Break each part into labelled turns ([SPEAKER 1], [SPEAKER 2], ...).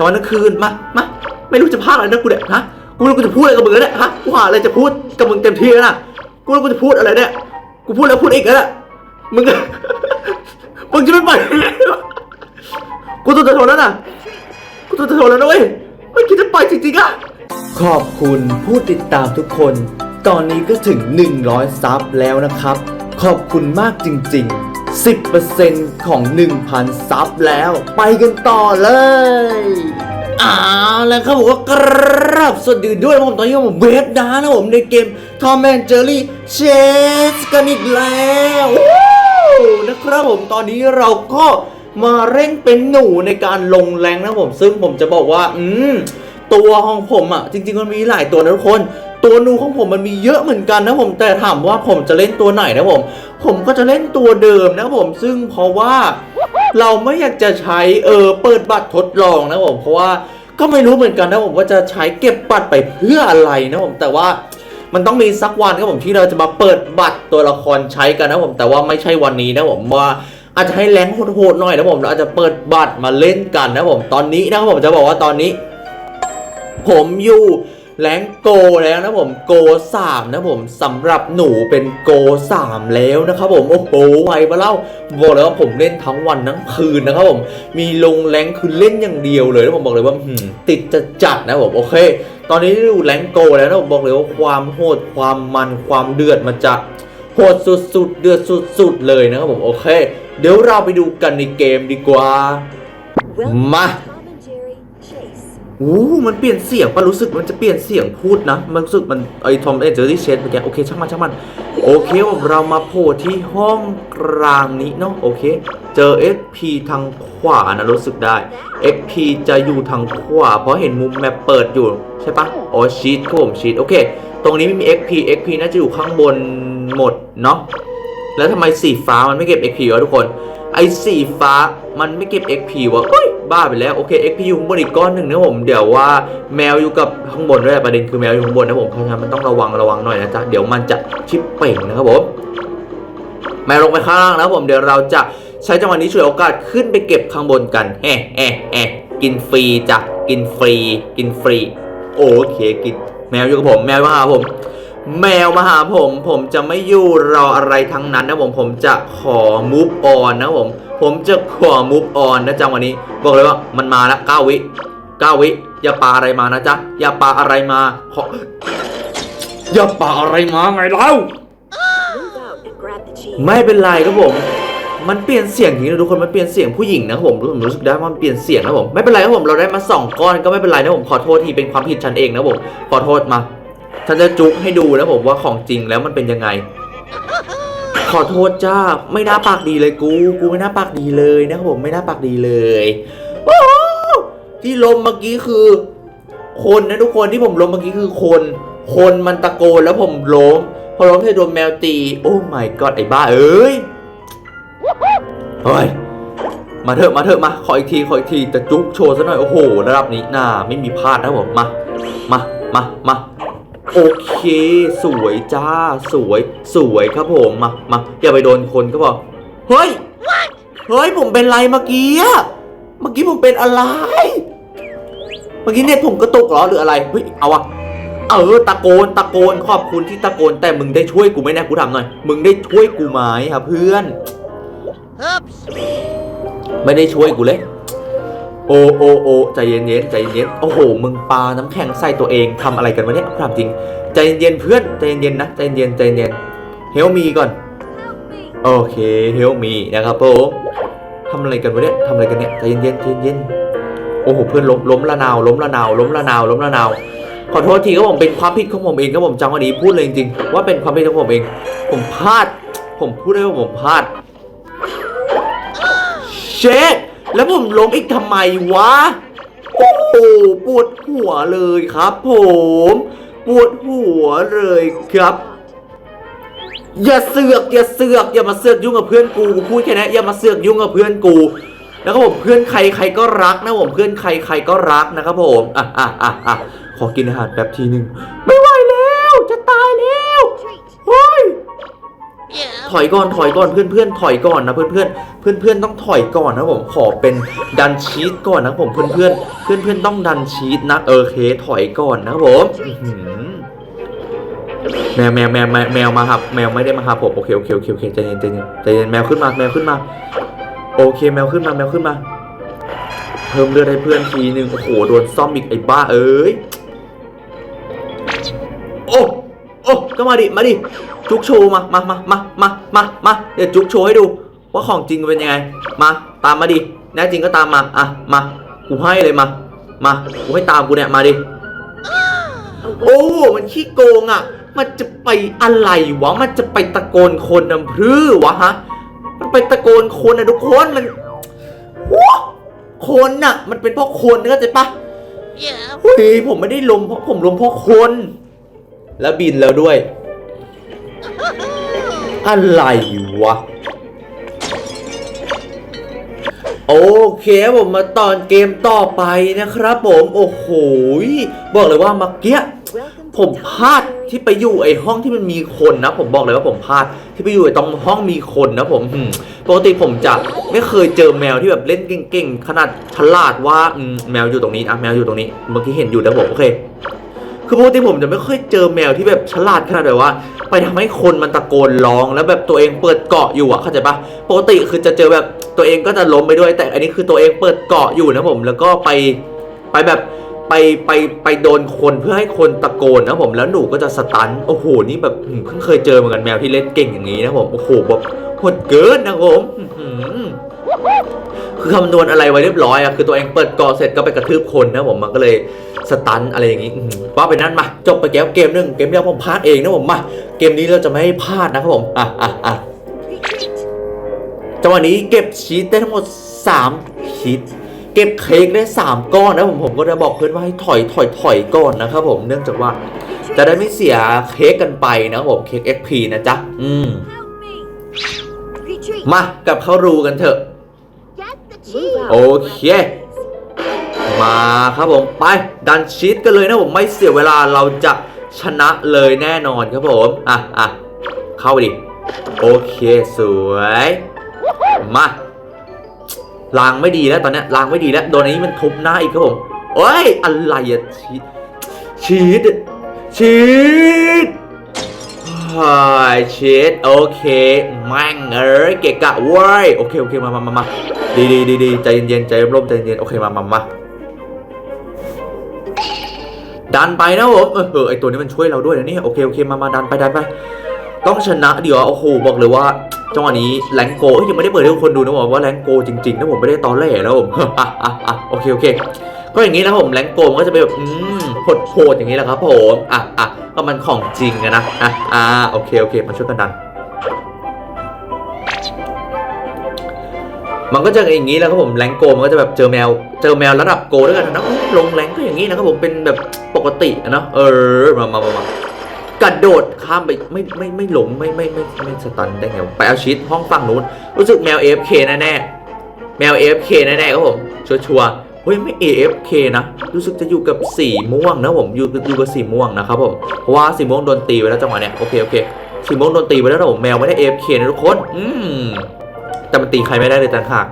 [SPEAKER 1] ตอนนั้นคืนมามาไม่รู้จะพากอะไรนะกูเนี่ยฮะกูไม่รู้กูจะพูดอะไรกับมึงแล้วเนี่ยฮะกูหาอะไรจะพูดกับมึงเต็มที่แล้วนะกูไม่รู้กูจะพูดอะไรเนี่ยกูพูดแล้วพูดอีกแล้วนะมึงมึงจะไม่ไปกูต้องจะทนแล้วนะกูต้องจะทนแล้วนะเว้ยไม่คิดจะไปจริงๆอะขอบคุณผู้ติดตามทุกคน ตอนนี้ก็ถึง 100 ซับแล้วนะครับ ขอบคุณมากจริง ๆ 10%ของ 1,000 ซับแล้ว ไปกันต่อเลยอ้าวแล้วครับผมก็กราบสวัสดีด้วยนะผมตอนนี้ผมเวฟดานะผมในเกม Tom and Jerry Chase กันอีกแล้ววนะครับผมตอนนี้เราก็มาเร่งเป็นหนูในการลงแรงนะผมซึ่งผมจะบอกว่า อืมตัวของผมอะ จริงๆมันมีหลายตัวนะทุกคน ตัวนูของผมมันมีเยอะเหมือนกันนะผมแต่ถามว่าผมจะเล่นตัวไหนนะผม ผมก็จะเล่นตัวเดิมนะผมซึ่งเพราะว่าเราไม่อยากจะใช้เออเปิดบัตรทดลองนะผมเพราะว่าก็ไม่รู้เหมือนกันนะผมว่าจะใช้เก็บบัตรไปเพื่ออะไรนะผมแต่ว่ามันต้องมีสักวันครับผมที่เราจะมาเปิดบัตรตัวละครใช้กันนะผมแต่ว่าไม่ใช่วันนี้นะผมว่าอาจจะให้แรงโหดๆหน่อยนะผมเราอาจจะเปิดบัตรมาเล่นกันนะผมตอนนี้นะครับผมจะบอกว่าตอนนี้ ผมอยู่ แรงโกแล้วนะผมโก3นะผมสำหรับหนูเป็นโก3แล้วนะครับผมโอ้โหไวปะเล่าบอกเลยว่าผมเล่นทั้งวันทั้งคืนนะครับผมมีลงแรงคือเล่นอย่างเดียวเลยนะผมบอกเลยว่าติดจะจัดนะผมโอเค ตอนนี้อยู่แรงโกแล้วนะผมบอกเลยว่าความโหดความมันความเดือดมันจะโหดสุดๆ เดือดสุดๆเลยนะครับผมโอเค เดี๋ยวเราไปดูกันในเกมดีกว่า
[SPEAKER 2] Welcome
[SPEAKER 1] Ma.
[SPEAKER 2] Chase.
[SPEAKER 1] อู้มันเปลี่ยนเสียงปะรู้สึกมันจะเปลี่ยนเสียงพูดนะ มันรู้สึกมันไอทอมเอเจอรี่เชนเมื่อกี้โอเคช่างมันช่างมัน โอเคเรามาโผล่ที่ห้องกลางนี้เนาะโอเค เจอ XP ทางขวานะรู้สึกได้ XP จะอยู่ทางขวาเพราะเห็นมุมแมปเปิดอยู่ใช่ปะอ๋อชีตครับผมชีตโอเค ตรงนี้ไม่มี XP XP น่าจะอยู่ข้างบนหมดเนาะแล้วทำไมสีฟ้ามันไม่เก็บ XP วะทุกคน ไอสีฟ้า มันไม่เก็บ XP วะเฮ้ยบ้าไปแล้วโอเค XP อยู่ข้างบนอีกก้อนหนึ่งนะผมเดี๋ยวว่าแมวอยู่กับข้างบนด้วยประเด็นคือแมวอยู่ข้างบนนะผมเพราะฉะนั้นมันต้องระวังระวังหน่อยนะจ๊ะเดี๋ยวมันจะชิปเป่งนะครับผมแมวลงไปข้างล่างนะผมเดี๋ยวเราจะใช้จังหวะนี้ฉวยโอกาสขึ้นไปเก็บข้างบนกันแอะแอะแอะกินฟรีจ้ะกินฟรี กินฟรี โอเคกินแมวอยู่กับผมแมวมาหาผม แมวมาหาผม ผมจะไม่อยู่รออะไรทั้งนั้นนะผมผมจะขอมูฟออนนะผม ผมจะขอมูฟออนนะจังวันนี้ บอกเลยว่ามันมาแล้วเก้าวิเก้าวิ อย่าปาอะไรมานะจ๊ะ อย่าปาอะไรมาขออย่าปาอะไรมาไงเล่าไม่เป็นไรครับผม มันเปลี่ยนเสียงจริงนะทุกคน มันเปลี่ยนเสียงผู้หญิงนะผมผมรู้สึกได้ว่ามันเปลี่ยนเสียงนะผม ไม่เป็นไรครับผม เราได้มาสองก้อนก็ไม่เป็นไรนะผม ขอโทษทีเป็นความผิดฉันเองนะผม ขอโทษมา ฉันจะจุกให้ดูนะผมว่าของจริงแล้วมันเป็นยังไง ขอโทษจ้า ไม่น่าปากดีเลยกู กูไม่น่าปากดีเลยนะครับผมไม่น่าปากดีเลยโอ้ที่ลมเมื่อกี้คือ คนนะทุกคนที่ผมล้มเมื่อกี้คือคน คนมันตะโกนแล้วผมล้มพอล้มเธอโดนแมวตี โอ้ my god ไอ้บ้าเอ้ยเฮ้ยมาเถอะมาเถอะมาขออีกทีขออีกทีจะจุ๊บโชว์ซะหน่อยโอ้โหระดับนี้น่าไม่มีพลาดนะผมมามามามา โอเค สวยจ้า สวย สวยครับผมมามาอย่าไปโดนคนก็พอเฮ้ย เฮ้ย ผมเป็นไรเมื่อกี้อะเมื่อกี้ผมเป็นอะไร เมื่อกี้เน็ตผมกระตุกเหรอหรืออะไร เฮ้ย เอาอะเออตะโกนตะโกนขอบคุณที่ตะโกนแต่มึงได้ช่วยกูไหมเนะกูถามหน่อย มึงได้ช่วยกูไหมครับเพื่อน ไม่ได้ช่วยกูเลย โอโอโอใจเย็นเย็นๆใจเย็นๆโอ้โหมึงปาน้ำแข็งใส่ตัวเองทำอะไรกันวะเนี่ยถามจริง ใจเย็นๆเพื่อนใจเย็นๆนะใจเย็นใจเย็นเฮลมีก่อนโอเคเฮลมีนะครับผมทำอะไรกันวะเนี่ยทำอะไรกันเนี่ยใจเย็นๆใจเย็นๆโอ้โหเพื่อนล้มล้มละนาวล้มละนาวล้มละนาวล้มละนาวขอโทษทีครับผมเป็นความผิดของผมเองครับผมจังวันนี้พูดเลยจริงๆว่าเป็นความผิดของผมเอง ผมพลาด ผมพูดได้ว่าผมพลาดเชด แล้วผมล้มอีกทำไมวะ โอ้โหปวดหัวเลยครับ ผม ปวดหัวเลยครับ อย่าเสือกอย่าเสือกอย่ามาเสือกยุ่งกับเพื่อนกูกูพูดแค่นี้อย่ามาเสือกยุ่งกับเพื่อนกู แล้วก็ผมเพื่อนใครใครก็รักนะผมเพื่อนใครใครก็รักนะครับผมอะอะอะอะขอกินอาหารแป๊บทีหนึ่งไม่ไหวแล้วจะตายแล้ว ถอยก่อนถอยก่อนเพื่อนเพื่อนถอยก่อนนะเพื่อนเพื่อนเพื่อนเพื่อนต้องถอยก่อนนะผมขอเป็นดันชีตก่อนนะผมเพื่อนเพื่อนเพื่อนเพื่อนต้องดันชีตนะโอเคถอยก่อนนะผมแมวแมวแมวแมวแมวมาครับ แมวไม่ได้มาครับผมโอเคโอเคโอเคโอเคใจเย็นใจเย็นใจเย็นแมวขึ้นมาแมวขึ้นมา โอเคแมวขึ้นมาแมวขึ้นมา เพิ่มเลือดให้เพื่อนทีหนึ่งโอ้โหโดนซ่อมอีกไอ้บ้าเอ้ยโอ้โอ้ก็มาดิมาดิ จุกโชว์มามามามามามามาเดี๋ยวจุกโชว์ให้ดู ว่าของจริงเป็นยังไง มาตามมาดิแน่จริงก็ตามมาอะมากูให้เลยมา มากูให้ตามกูเนี่ยมาดิโอ้มันขี้โกงอะ มันจะไปอะไรวะมันจะไปตะโกนคนนำพรือวะฮะมันไปตะโกนคนนะทุกคนมันว้าคนน่ะ มันเป็นเพราะคนเข้าใจปะเฮ้ยผมไม่ได้ลมเพราะผมลมเพราะคน แล้วบินแล้วด้วย อะไรวะ โอเคผมมาตอนเกมต่อไปนะครับผม โอ้โห บอกเลยว่าเมื่อกี้ผมพลาดที่ไปอยู่ไอ้ห้องที่มันมีคนนะ ผมบอกเลยว่าผมพลาดที่ไปอยู่ไอ้ตรงห้องมีคนนะผมมปกติผมจะไม่เคยเจอแมวที่แบบเล่นเก่งๆขนาดฉลาดว่าอแมวอยู่ตรงนี้อะแมวอยู่ตรงนี้ เมื่อกี้เห็นอยู่นะผมโอเค คือปกติผมจะไม่ค่อยเจอแมวที่แบบฉลาดขนาดแบบว่า ไปทำให้คนมันตะโกนร้อง แล้วแบบตัวเองเปิดเกาะอยู่อะเข้าใจปะปกติคือจะเจอแบบตัวเองก็จะล้มไปด้วย แต่อันนี้คือตัวเองเปิดเกาะอยู่นะผม แล้วก็ไปไปแบบไปไปไปโดนคนเพื่อให้คนตะโกนนะผมแล้วหนูก็จะสตันโอ้โหนี่แบบเพิ่งเคยเจอเหมือนกันแมวที่เล่นเก่งอย่างนี้นะผมโอ้โหแบบโหดเกินนะผม คือคำนวณอะไรไว้เรียบร้อยอะคือตัวเองเปิดกอเสร็จก็ไปกระทืบคนนะผมมันก็เลยสตันอะไรอย่างงี้อื้อหือว่าไปนั่นมา จบไปแก้วเกมหนึ่งเกมเดียวผมพลาดเองนะผมมาเกมนี้เราจะไม่ให้พลาดนะครับผมอะอะอะ
[SPEAKER 2] Retreat.
[SPEAKER 1] จังหวะนี้เก็บชีสได้ทั้งหมด 3 ชีสเก็บเค้กได้ 3 ก้อนนะผมผมก็จะบอกเพื่อนว่าให้ถอยถอยถอยก่อนนะครับผมเนื่องจากว่าจะได้ไม่เสียเค้กกันไปนะครับผมเค้ก XP นะจ๊ะอืม
[SPEAKER 2] Help me. Retreat.
[SPEAKER 1] มากลับเข้ารูกันเถอะ
[SPEAKER 2] Get the cheese.
[SPEAKER 1] โอเค มาครับผมไปดันชีตกันเลยนะผมไม่เสียเวลาเราจะชนะเลยแน่นอนครับผม อะอะเข้าไปดิ โอเคสวย มาลางไม่ดีแล้วตอนนี้ลางไม่ดีแล้วโดนนี้มันทุบหน้าอีกครับผม โอ้ย อะไรอะชีตชีตชีตายเชีตโอเคแม่งเอ้ยเกะกะเว้ยโอเคโอเคมามามามาดีดีดีดีใจเย็นๆใจร่มใจเย็นโอเคมามามาดันไปนะผมเออเออไอตัวนี้มันช่วยเราด้วยนะเนี่ยโอเคโอเคมามาดันไปดันไปต้องชนะเดี๋ยวโอ้โหบอกเลยว่าจังหวะนี้แรงโก้ยังไม่ได้เปิดให้ทุกคนดูนะผมว่าแรงโกจริงๆนะผมไม่ได้ตอนแรกนะผมอะอะอะโอเคโอเค ก็อย่างนี้นะผมแรงโกมันก็จะเป็นแบบอืมโหดโหดอย่างนี้แหละครับผมอะอะ ก็มันของจริงอะนะอะอะโอเคโอเคมาช่วยกันดัน มันก็จะอย่างนี้แล้วครับผมแรงโกมันก็จะแบบเจอแมว เจอแมวระดับโกด้วยกันนะลงแรงก็อย่างนี้นะครับผมเป็นแบบปกตินะเออมามามามากระโดดข้ามไปไม่ไม่ไม่หลงไม่ไม่ไม่ไม่สตันได้ไงไปเอาชีตห้องฝั่งนู้นรู้สึกแมว AFK แน่แน่แมว AFK แน่ๆครับผมชัวชัวร์ ฮ้ยไม่ AFK นะ รู้สึกจะอยู่กับสีม่วงนะผมอยู่อยู่กับสีม่วงนะครับผมเพราะว่าสีม่วงโดนตีไปแล้วจังหวะเนี้ยโอเคโอเคสีม่วงโดนตีไปแล้วนะผมแมวไม่ได้ AFK นะทุกคนอืมแต่มันตีใครไม่ได้เลยต่างหาก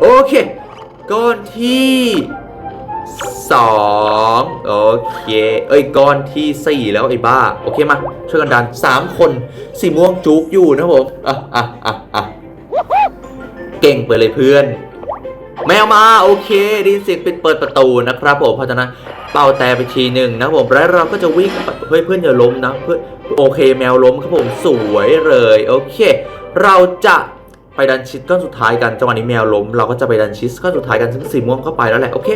[SPEAKER 1] โอเคก้อนที่สองโอเค เอ้ยก้อนที่สี่แล้วไอ้บ้า โอเคมาช่วยกันดันสามคนสีม่วงจุกอยู่นะผมอะอะอะอะเก่งไปเลยเพื่อน แมวมาโอเคดินเสียงปิดเปิดประตูนะครับผมเพราะฉะนั้นเป่าแต่ไปทีหนึ่งนะผมแล้วเราก็จะวิ่งเฮ้ยเพื่อนอย่าล้มนะเพื่อนโอเคแมวล้มครับผมสวยเลยโอเค เราจะไปดันชิดก้อนสุดท้ายกันจังหวะนี้แมวล้มเราก็จะไปดันชิดก้อนสุดท้ายกันซึ่งสีม่วงเข้าไปแล้วแหละโอเค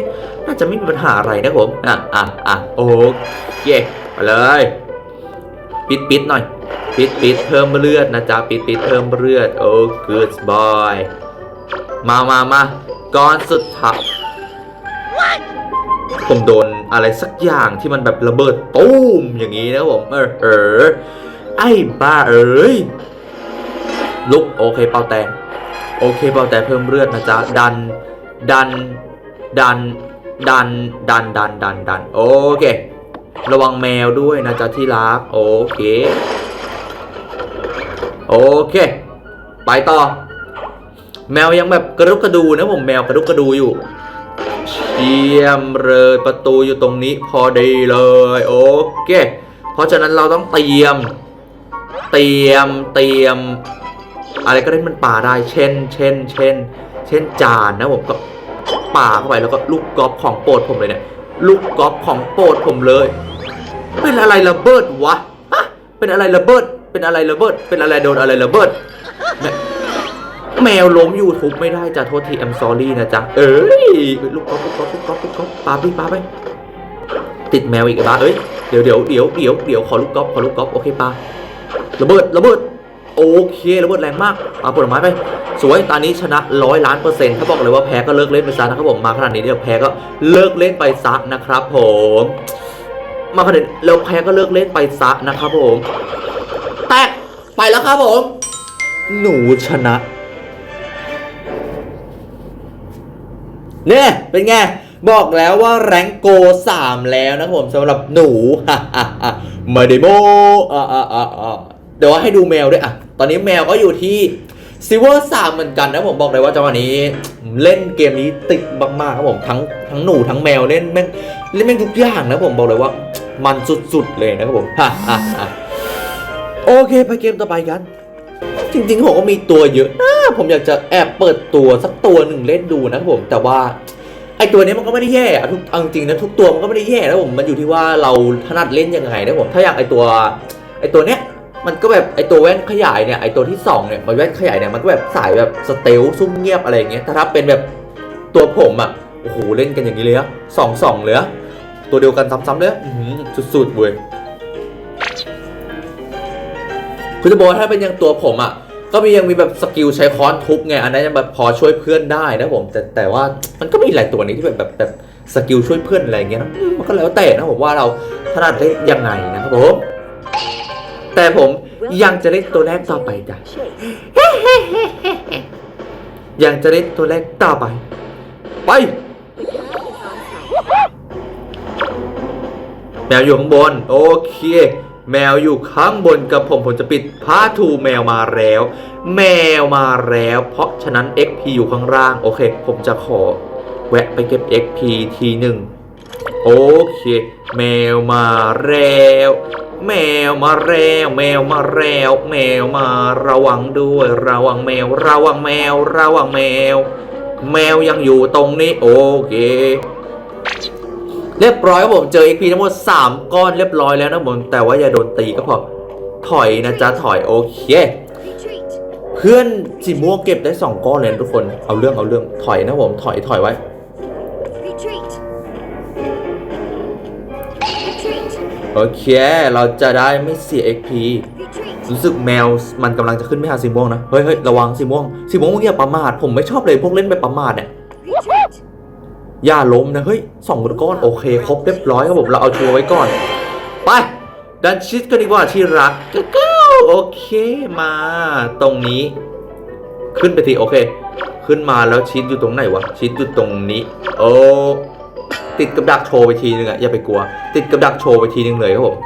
[SPEAKER 1] น่าจะไม่มีปัญหาอะไรนะผมอะอะอะโอเคไปเลยปิดปิดหน่อย ปิดปิดเพิ่มเลือดนะจ๊ะปิดปิดเพิ่มเลือดโอ้ good boy มามามา ก้อนสุดท้ายผมโดนอะไรสักอย่างที่มันแบบระเบิดตูมอย่างนี้นะผมเออเออไอ้บ้าเอ้ยลุกโอเคเป่าแต่โอเคเป่าแต่เพิ่มเลือดนะจ๊ะดัน ดัน ดัน ดัน ดัน ดัน ดัน ดัน โอเค ระวังแมวด้วยนะจ๊ะที่รัก โอเค โอเค ไปต่อ แมวยังแบบกระดุกกระดูนะผมแมวกระดุกกระดูอยู่เชี่ยมเลยประตูอยู่ตรงนี้พอดีเลยโอเค เพราะฉะนั้นเราต้องเตรียม เตรียมเตรียม อะไรก็ได้มันป่าได้ เช่น เช่น เช่น เช่นจานนะผมก็ป่าเข้าไปแล้วก็ลูกกอล์ฟของโปรดผมเลยเนี่ย ลูกกอล์ฟของโปรดผมเลย เป็นอะไรระเบิดวะฮะเป็นอะไรระเบิด เป็นอะไรระเบิด เป็นอะไรโดนอะไรระเบิด แมวล้มอยู่ทุบไม่ได้จ้ะโทษที I'm sorry นะจ๊ะ เอ้ยลูกกอล์ฟลูกกอล์ฟลูกกอล์ฟลูกกอล์ฟปาไปปาไป ติดแมวอีกบ้าเอ้ย เดี๋ยวเดี๋ยวเดี๋ยวเดี๋ยวเดี๋ยวขอลูกกอล์ฟขอลูกกอล์ฟโอเคปาระเบิดระเบิดโอเคระเบิดแรงมากปาผลไม้ไป สวยตอนนี้ชนะร้อยล้านเปอร์เซ็นต์ถ้าบอกเลยว่าแพ้ก็เลิกเล่นไปซะนะครับผมมาขนาดนี้เดี๋ยวแพ้ก็เลิกเล่นไปซะนะครับผมมาขนาดแล้วแพ้ก็เลิกเล่นไปซะนะครับผมแตกไปแล้วครับผม หนูชนะ เนี่ยเป็นไง บอกแล้วว่าแรงโก 3 แล้วนะผมสำหรับหนูมาเดโมอ่าอ่าอ่าเดี๋ยวให้ดูแมวด้วยอะ ตอนนี้แมวก็อยู่ที่ซิเวอร์สามเหมือนกันนะผมบอกเลยว่าจังหวะนี้เล่นเกมนี้ติดมากๆครับผมทั้งทั้งหนูทั้งแมวเล่นแม่งเล่นแม่งทุกอย่างนะผมบอกเลยว่า มันสุดๆเลยนะครับผมโอเคไปเกมต่อไปกัน จริงๆผมก็มีตัวเยอะนะผมอยากจะแอบ เปิดตัวสักตัวหนึ่งเล่นดูนะครับผมแต่ว่าไอตัวนี้มันก็ไม่ได้แย่อะทุกเอาจริงๆนะทุกตัวมันก็ไม่ได้แย่นะผมมันอยู่ที่ว่าเราถนัดเล่นยังไงนะผมถ้าอย่างไอตัวไอตัวเนี้ยมันก็แบบไอตัวแว่นขยายเนี่ยไอตัวที่สองเนี่ยมันแว่นขยายเนี่ยมันก็แบบสายแบบสเตลซุ่มเงียบอะไรอย่างเงี้ยแต่ถ้าเป็นแบบตัวผมอะโอ้โหเล่นกันอย่างนี้เลยอะสองสองเลยอะตัวเดียวกันซ้ำๆเลยอืมสุดๆเว้ยคุณจะบอกถ้าเป็นอย่างตัวผมอะ ก็มียังมีแบบสกิลใช้ค้อนทุบไงอันนั้นยังแบบพอช่วยเพื่อนได้นะผมแต่แต่ว่ามันก็มีหลายตัวนี้ที่แบบแบบแบบสกิลช่วยเพื่อนอะไรเงี้ยนะมันก็แล้วแต่นะผมว่าเราถนัดเล่นยังไงนะครับผมแต่ผมยังจะเล่นตัวแรกต่อไปจ้ะยังจะเล่นตัวแรกต่อไป ไปแมวอยู่ข้างบน โอเค แมวอยู่ข้างบนกับผมผมจะปิดผ้าทูแมวมาแล้ว แมวมาแล้ว เพราะฉะนั้น XP อยู่ข้างล่าง โอเค ผมจะขอ แวะไปเก็บ XP ทีหนึ่งโอเค แมวมาแล้ว แมวมาแล้ว แมวมาแล้ว แมวมาระวังด้วย ระวังแมว ระวังแมว ระวังแมว แมวยังอยู่ตรงนี้ โอเค เรียบร้อยครับผมเจอ XP ทั้งหมด 3 ก้อนเรียบร้อยแล้วนะผมแต่ว่าอย่าโดนตีก็พอถอยนะจ๊ะถอยโอเค เพื่อนสีม่วงเก็บได้ 2 ก้อนเลยทุกคนเอาเรื่องเอาเรื่องถอยนะผมถอยถอยไว้โอเค เราจะได้ไม่เสีย XP รู้สึกแมวมันกำลังจะขึ้นไม่หาสีม่วงนะ เฮ้ยเฮ้ยระวังสีม่วงสีม่วงมึงอย่าประมาทผมไม่ชอบเลยพวกเล่นไปประมาทเนี่ย ย่าล้มนะ เฮ้ยสองก้อนโอเค ครบเรียบร้อยครับผม เราเอาชัวร์ไว้ก่อน ไป ดันชิดกันดีกว่าที่รักก้าโอเคมา ตรงนี้ ขึ้นไปทีโอเค ขึ้นมาแล้วชิดอยู่ตรงไหนวะ ชิดอยู่ตรงนี้ โอ้ติดกับดักโชว์ไปทีนึงอะอย่าไปกลัว ติดกับดักโชว์ไปทีนึงเลยครับผม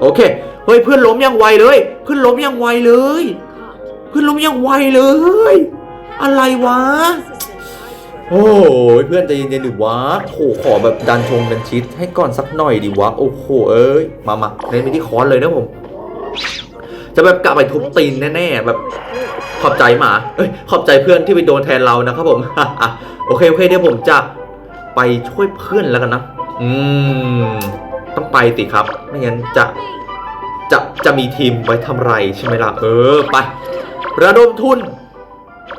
[SPEAKER 1] โอเคเฮ้ยเพื่อนล้มยังไวเลยเพื่อนล้มยังไวเลย เพื่อนล้มยังไวเลย อะไรวะ โอ้ยเพื่อนใจเย็นๆดิวะโหขอแบบดันชงดันชิดให้ก่อนสักหน่อยดิวะ โอ้โหเอ้ย มามาเล่นไปที่คอนเลยนะผม จะแบบกลับไปทุบตีนแน่ๆแบบขอบใจหมา เอ้ย ขอบใจเพื่อนที่ไปโดนแทนเรานะครับผม โอเคโอเคเดี๋ยวผมจะไปช่วยเพื่อนแล้วกันนะ อืม ต้องไปสิครับ ไม่งั้นจะจะจะมีทีมไว้ทำไรใช่ไหมล่ะ เออ ไป ระดมทุน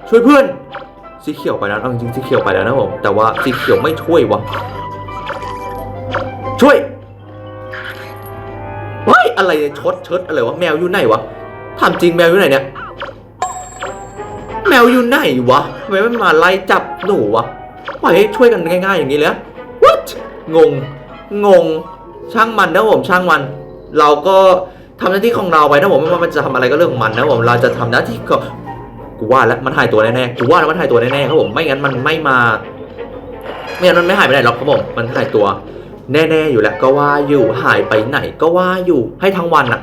[SPEAKER 1] ช่วยเพื่อน สีเขียวไปแล้วเอาจริงสีเขียวไปแล้วนะผม แต่ว่าสีเขียวไม่ช่วยวะ ช่วยเฮ้ยอะไรเนี่ยชดเชิดอะไรวะ แมวอยู่ไหนวะถามจริงแมวอยู่ไหนเนี่ย แมวอยู่ไหนวะทำไมไม่มาไล่จับหนูวะปล่อยให้ช่วยกันง่ายๆอย่างนี้เลย what งง งง ช่างมันนะผม ช่างมัน เราก็ทำหน้าที่ของเราไปนะผมไม่ว่ามันจะทำอะไรก็เรื่องของมันนะผม เราจะทำหน้าที่ก็ กูว่าแล้วมันหายตัวแน่ๆกูว่าแล้วมันหายตัวแน่ๆครับผมไม่งั้นมันไม่มา ไม่งั้นมันไม่หายไปไหนหรอกครับผมมันหายตัว แน่ๆอยู่แล้วก็ว่าอยู่หายไปไหน ก็ว่าอยู่ให้ทั้งวันอะ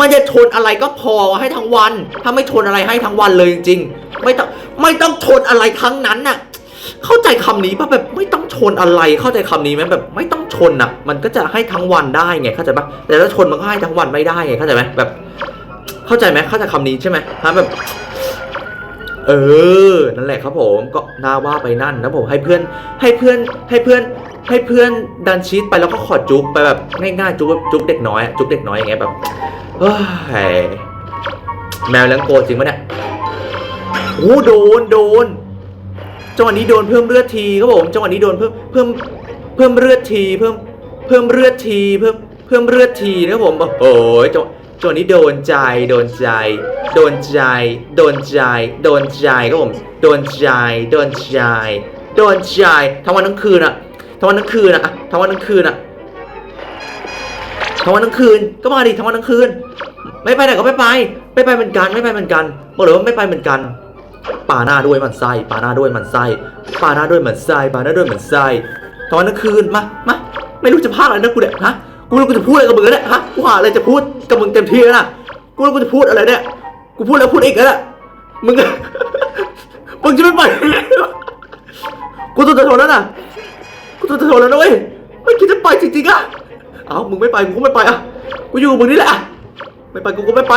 [SPEAKER 1] มันจะชนอะไรก็พอให้ทั้งวัน ถ้าไม่ชนอะไรให้ทั้งวันเลยจริงๆไม่ต้องไม่ต้องชนอะไรทั้งนั้นน่ะ เข้าใจคำนี้ป่ะแบบไม่ต้องชนอะไรเข้าใจคำนี้ไหมแบบ ไม่ต้องชนอะ มันก็จะให้ทั้งวันได้ไงเข้าใจป่ะแต่ถ้าชนมันก็ให้ทั้งวันไม่ได้ไงเข้าใจไหมแบบ เข้าใจไหมเข้าใจคำนี้ใช่ไหมฮะแบบ เออ นั่นแหละครับผมก็น่าว่าไปนั่นนะผมให้เพื่อนให้เพื่อนให้เพื่อนให้เพื่อนดันชีตไปแล้วก็ขอจุ๊บไปแบบง่ายๆจุ๊บจุ๊บเด็กน้อยจุ๊บเด็กน้อยอย่างเงี้ยแบบเฮ้ยแมวเลี้ยงโกจริงปะเนี่ยโอ้โดนโดนจังหวะนี้โดนเพิ่มเลือดทีครับผมจังหวะนี้โดนเพิ่มเพิ่มเพิ่มเลือดทีเพิ่มเพิ่มเลือดทีเพิ่มเพิ่มเลือดทีนะครับผมโอ้ยจัง หวะจัวนี้โดนใจโดนใจ โดนใจ โดนใจ โดนใจครับผมโดนใจโดนใจโดนใจทั้งวันทั้งคืนอะทั้งวันทั้งคืนอะทั้งวันทั้งคืนอะทั้งวันทั้งคืนก็มาดิทั้งวันทั้งคืน ไม่ไปไหนก็ไม่ไป ไม่ไปเหมือนกันไม่ไปเหมือนกันบอกเลยว่าไม่ไปเหมือนกันป่าหน้าด้วยมันไส้ป่าหน้าด้วยมันไส้ป่าหน้าด้วยมันไส้ป่าหน้าด้วยมันไส้ทั้งวันทั้งคืนมามาไม่รู้จะพลากอะไรนะกูเนี่ยฮะ กูรู้กูจะพูดอะไรกับมึงเนี่ยฮะกูหาอะไรจะพูดกับมึงเต็มที่แล้วนะกูรู้กูจะพูดอะไรเนี่ยกูพูดแล้วพูดอีกแล้วน่ะมึงมึงจะไม่ไปกูต้องจะทนแล้วนะกูต้องจะทนแล้วนะเว้ยไม่คิดจะไปจริงๆอะเอ้ามึงไม่ไปกูก็ไม่ไปอะกูอยู่กับมึงนี่แหละไม่ไปกูก็ไม่ไป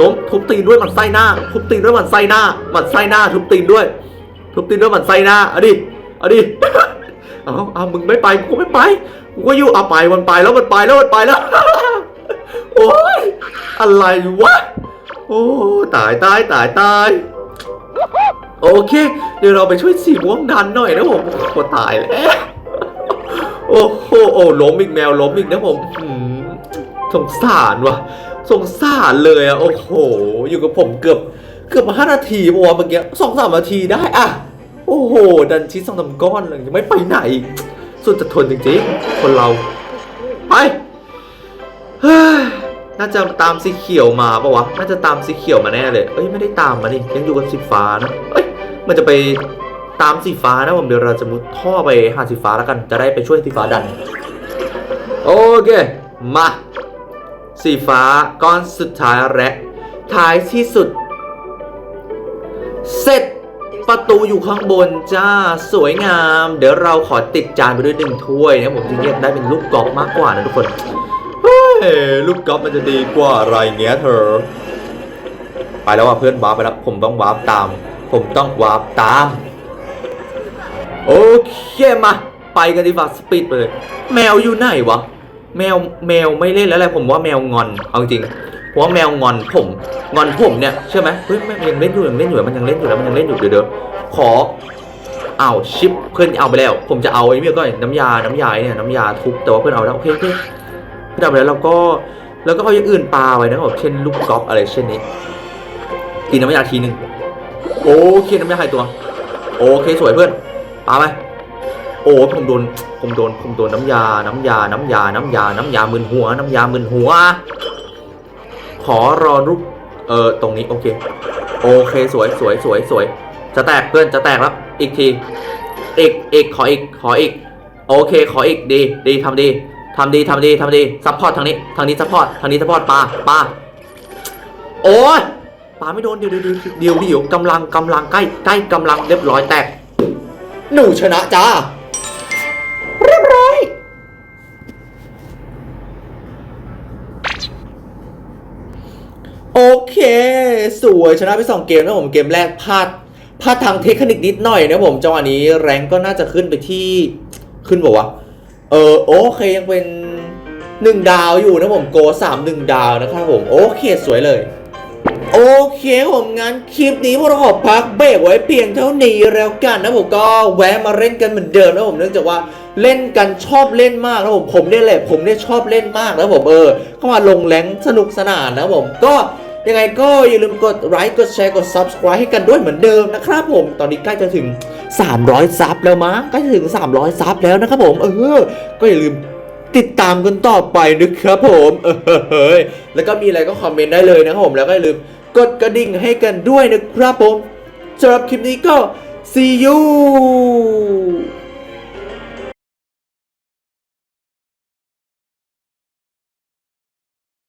[SPEAKER 1] ล้มทุบตีนด้วยหมันไส้หน้าทุบตีนด้วยหมันไส้หน้าหมันไส้หน้า ทุบตีนด้วย ทุบตีนด้วยหมันไส้หน้าเอาดิเอาดิเอาเอามึงไม่ไปกูก็ไม่ไป กูก็อยู่เอาไปมันไปแล้วมันไปแล้วมันไปแล้ว โอ้ยอะไรวะ โอ้ตายตายตายตายโอเค เดี๋ยวเราไปช่วยสีม่วงดันหน่อยนะผมโอ้ตายแล้วโอ้โหโอ้ล้มอีกแมวล้มอีกนะผมสงสารวะสงสารเลยอะโอ้โห อยู่กับผมเกือบเกือบห้านาทีปะวะเมื่อกี้สองสามนาทีได้อะโอ้โห ดันชิดสองสามก้อนเลยยังไม่ไปไหน สุดจะทนจริงๆ คนเรา ไปน่าจะตามสีเขียวมาปะวะ น่าจะตามสีเขียวมาแน่เลย เอ้ยไม่ได้ตามมาดิยังอยู่กับสีฟ้านะเอ้ยมันจะไปตามสีฟ้านะผมเดี๋ยวเราจะมุดท่อไปหาสีฟ้าแล้วกัน จะได้ไปช่วยสีฟ้าดัน โอเค มา สีฟ้าก้อนสุดท้ายและท้ายที่สุด เสร็จ ประตูอยู่ข้างบนจ้าสวยงาม เดี๋ยวเราขอติดจานไปด้วยหนึ่งถ้วยนะผมจะเรียกได้เป็นลูกกอล์ฟมากกว่านะทุกคนเฮ้ยลูกกอล์ฟมันจะดีกว่าอะไรเงี้ยเธอ ไปแล้วว่ะเพื่อนวาร์ปไปแล้วผมต้องวาร์ปตาม ผมต้องวาร์ปตามโอเคมาไปกันดีกว่าสปีดไปเลย แมวอยู่ไหนวะ แมวแมวไม่เล่นแล้วแหละผมว่าแมวงอนเอาจริง ผมว่าแมวงอนผมงอนผมเนี่ยใช่ไหมเฮ้ยมันยังเล่นอยู่ยังเล่นอยู่มันยังเล่นอยู่แล้วมันยังเล่นอยู่เดี๋ยวเดี๋ยวขอเอาชิปเพื่อนเอาไปแล้ว ผมจะเอาไอ้เนี่ยก็น้ำยา น้ำยาเนี่ยน้ำยาทุบแต่ว่าเพื่อนเอาแล้วโอเคโอเคเพื่อนเอาไปแล้วเราก็แล้วก็เอาอย่างอื่นปาไว้นะครับเช่นลูกกอล์ฟอะไรเช่นนี้กินน้ำยาทีหนึ่งโอเคน้ำยาหายตัว โอเคสวยเพื่อนปาไปโอ้ผมโดนผมโดนผมโดนน้ำยา น้ำยา น้ำยา น้ำยา น้ำยามึนหัว น้ำยามึนหัว ขอรอรูปเออตรงนี้โอเค โอเคสวยสวยสวยสวยจะแตกเพื่อนจะแตกแล้วอีกทีอีกอีกขออีกขออีก โอเค ขออีกดีดีทำดีทำดีทำดีทำดีซัพพอร์ตทางนี้ทางนี้ซัพพอร์ตทางนี้ซัพพอร์ตปลาปลาโอ้ยปลาไม่โดนเดี๋ยวเดี๋ยวเดี๋ยวเดี๋ยวเดี๋ยวกำลังกำลังใกล้ใกล้กำลังเรียบร้อยแตกหนูชนะจ้า สวยชนะไปสองเกมนะผมเกมแรกพลาดพลาดทางเทคนิคนิดหน่อยนะผมจังหวะนี้แรงก็น่าจะขึ้นไปที่ขึ้นบอกว่าเออโอเคยังเป็นหนึ่งดาวอยู่นะผมโกสามหนึ่งดาวนะครับผมโอเคสวยเลยโอเคผมงั้นคลิปนี้พวกเราขอพักเบรกไว้เพียงเท่านี้แล้วกันนะผมก็แวะมาเล่นกันเหมือนเดิมนะผมเนื่องจากว่าเล่นกันชอบเล่นมากนะผมผมเนี่ยแหละผมเนี่ยชอบเล่นมากนะผมเออเข้ามาลงแรงสนุกสนานนะผมก็ ยังไงก็อย่าลืมกดไลค์กดแชร์กด subscribe ให้กันด้วยเหมือนเดิมนะครับผม ตอนนี้ใกล้จะถึง 300 ซับแล้วมั้งใกล้จะถึง 300 ซับแล้วนะครับผมเออ ก็อย่าลืมติดตามกันต่อไปนะครับผมเออเฮ้ยแล้วก็มีอะไรก็คอมเมนต์ได้เลยนะครับผมแล้วก็อย่าลืมกดกระดิ่งให้กันด้วยนะครับผมสำหรับคลิปนี้ก็ see you